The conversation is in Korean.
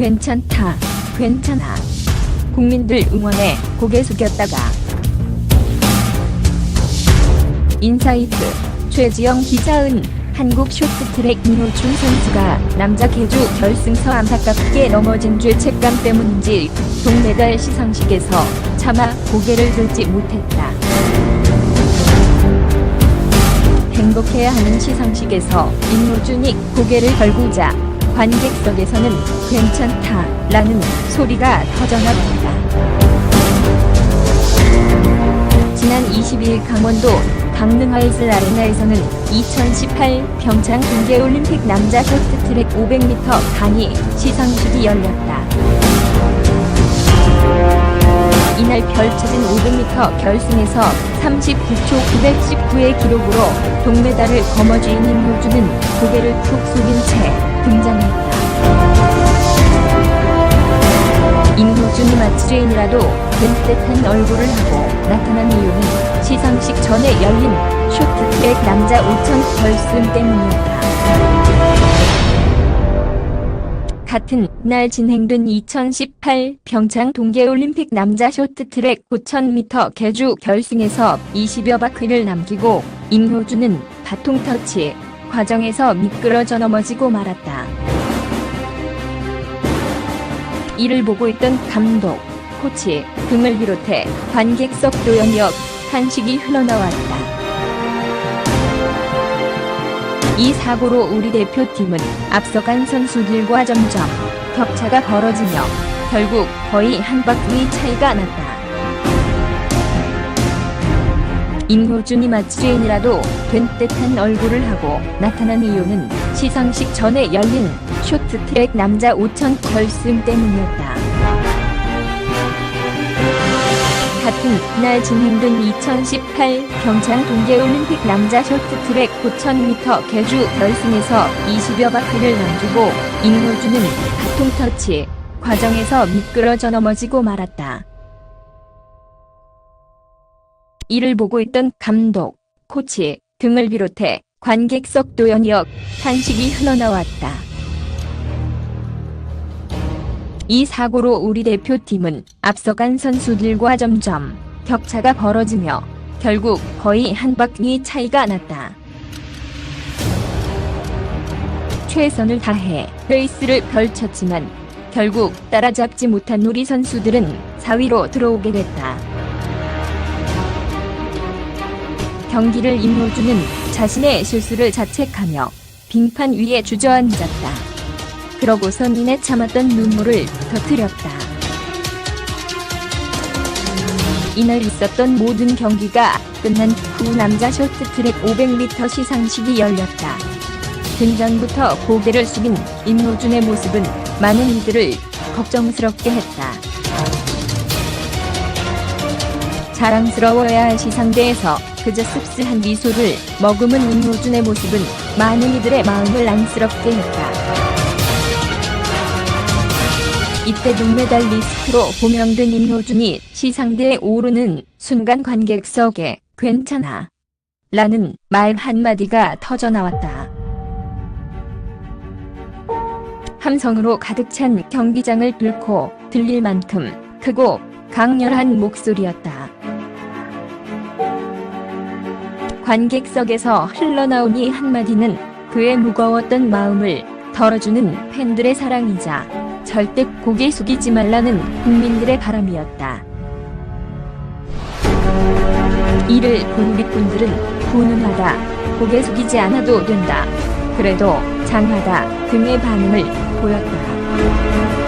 괜찮다, 괜찮아. 국민들 응원에 고개 숙였다가 인사이트 최지영 기자은 한국 쇼트트랙 민호준 선수가 남자 계주 결승서 안타깝게 넘어진 죄책감 때문인지 동메달 시상식에서 차마 고개를 들지 못했다. 행복해야 하는 시상식에서 임노준이 고개를 걸고자 관객석에서는 괜찮다 라는 소리가 터져나온다. 지난 22일 강원도 강릉 아이슬 아레나에서는 2018 평창 동계올림픽 남자 쇼트트랙 500m 단위 시상식이 열렸다. 이날 펼쳐진 500m 결승에서 39초 919의 기록으로 동메달을 거머쥐인 임효주는 고개를 푹 숙인 채 등장했다. 임효준이 마치 죄인이라도 든뜻한 얼굴을 하고 나타난 이유는 시상식 전에 열린 쇼트트랙 남자 5천 결승 때문이었다. 같은 날 진행된 2018 평창 동계올림픽 남자 쇼트트랙 5000m 계주 결승에서 20여 바퀴를 남기고 임효준은 바통 터치 과정에서 미끄러져 넘어지고 말았다. 이를 보고 있던 감독, 코치 등을 비롯해 관객석 도연역 한식이 흘러나왔다. 이 사고로 우리 대표팀은 앞서간 선수들과 점점 격차가 벌어지며 결국 거의 한 바퀴 차이가 났다. 임효준이 마치죄인이라도 된 듯한 얼굴을 하고 나타난 이유는 시상식 전에 열린 쇼트트랙 남자 5천 결승 때문이었다. 같은 날 진행된 2018 평창 동계올림픽 남자 쇼트트랙 5000m 계주 결승에서 20여 바퀴를 남기고 임효준은 바통 터치 과정에서 미끄러져 넘어지고 말았다. 이를 보고 있던 감독, 코치 등을 비롯해 관객석 도연역 한식이 흘러나왔다. 이 사고로 우리 대표팀은 앞서간 선수들과 점점 격차가 벌어지며 결국 거의 한 바퀴 차이가 났다. 최선을 다해 레이스를 펼쳤지만 결국 따라잡지 못한 우리 선수들은 4위로 들어오게 됐다. 경기를 임효주는 자신의 실수를 자책하며 빙판 위에 주저앉았다. 그러고선 이내 참았던 눈물을 터뜨렸다. 이날 있었던 모든 경기가 끝난 후 남자 쇼트트랙 500m 시상식이 열렸다. 등전부터 고개를 숙인 임노준의 모습은 많은 이들을 걱정스럽게 했다. 자랑스러워야 할 시상대에서 그저 씁쓸한 미소를 머금은 임노준의 모습은 많은 이들의 마음을 안쓰럽게 했다. 이때 동메달 리스트로 호명된 임효준이 시상대에 오르는 순간 관객석에 괜찮아 라는 말 한마디가 터져나왔다. 함성으로 가득 찬 경기장을 뚫고 들릴 만큼 크고 강렬한 목소리였다. 관객석에서 흘러나온 이 한마디는 그의 무거웠던 마음을 덜어주는 팬들의 사랑이자 절대 고개 숙이지 말라는 국민들의 바람이었다. 이를 본 윗분들은 훈훈하다, 고개 숙이지 않아도 된다, 그래도 장하다 등의 반응을 보였다.